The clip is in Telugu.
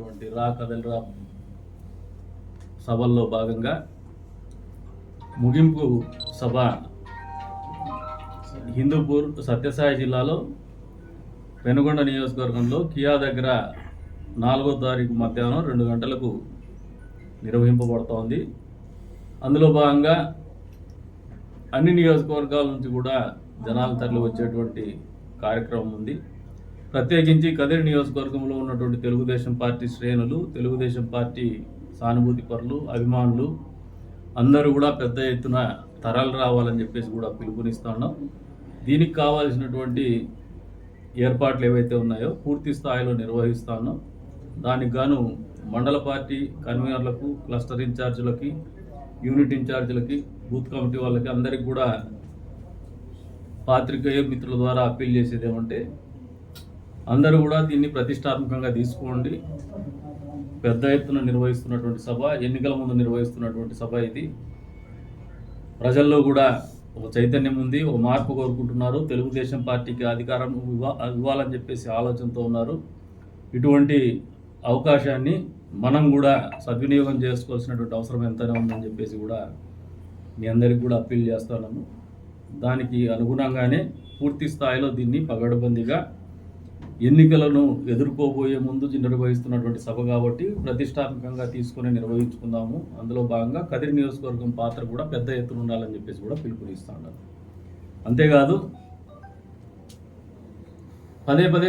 జరిగినటువంటి రా కదలరా సభల్లో భాగంగా ముగింపు సభ హిందూపూర్ సత్యసాయి జిల్లాలో పెనుగొండ నియోజకవర్గంలో కియా దగ్గర నాలుగో తారీఖు మధ్యాహ్నం రెండు గంటలకు నిర్వహింపబడుతోంది. అందులో భాగంగా అన్ని నియోజకవర్గాల నుంచి కూడా జనాలు తరలి వచ్చేటువంటి కార్యక్రమం ఉంది. ప్రత్యేకించి కదిరి నియోజకవర్గంలో ఉన్నటువంటి తెలుగుదేశం పార్టీ శ్రేణులు తెలుగుదేశం పార్టీ సానుభూతి పరులు అభిమానులు అందరూ కూడా పెద్ద ఎత్తున తరాలు రావాలని చెప్పేసి కూడా పిలుపునిస్తా ఉన్నాం. దీనికి కావాల్సినటువంటి ఏర్పాట్లు ఏవైతే ఉన్నాయో పూర్తి స్థాయిలో నిర్వహిస్తా ఉన్నాం. దానికి గాను మండల పార్టీ కన్వీనర్లకు క్లస్టర్ ఇన్ఛార్జీలకి యూనిట్ ఇన్ఛార్జీలకి బూత్ కమిటీ వాళ్ళకి అందరికి కూడా పాత్రికేయ మిత్రుల ద్వారా అప్పీల్ చేసేది ఏమంటే అందరూ కూడా దీన్ని ప్రతిష్టాత్మకంగా తీసుకోండి. పెద్ద ఎత్తున నిర్వహిస్తున్నటువంటి సభ ఎన్నికల ముందు నిర్వహిస్తున్నటువంటి సభ ఇది. ప్రజల్లో కూడా ఒక చైతన్యం ఉంది ఒక మార్పు కోరుకుంటున్నారు. తెలుగుదేశం పార్టీకి అధికారం ఇవ్వ ఇవ్వాలని చెప్పేసి ఆలోచనతో ఉన్నారు. ఇటువంటి అవకాశాన్ని మనం కూడా సద్వినియోగం చేసుకోవాల్సినటువంటి అవసరం ఎంతైనా ఉందని చెప్పేసి కూడా మీ అందరికి కూడా అప్పీల్ చేస్తున్నాను దానికి అనుగుణంగానే పూర్తి స్థాయిలో దీన్ని పగడబందీగా ఎన్నికలను ఎదుర్కోబోయే ముందు నిర్వహిస్తున్నటువంటి సభ కాబట్టి ప్రతిష్టాత్మకంగా తీసుకొని నిర్వహించుకుందాము. అందులో భాగంగా కదిరి నియోజకవర్గం పాత్ర కూడా పెద్ద ఎత్తున ఉండాలని చెప్పేసి కూడా పిలుపునిస్తా ఉన్నారు. అంతేకాదు పదే పదే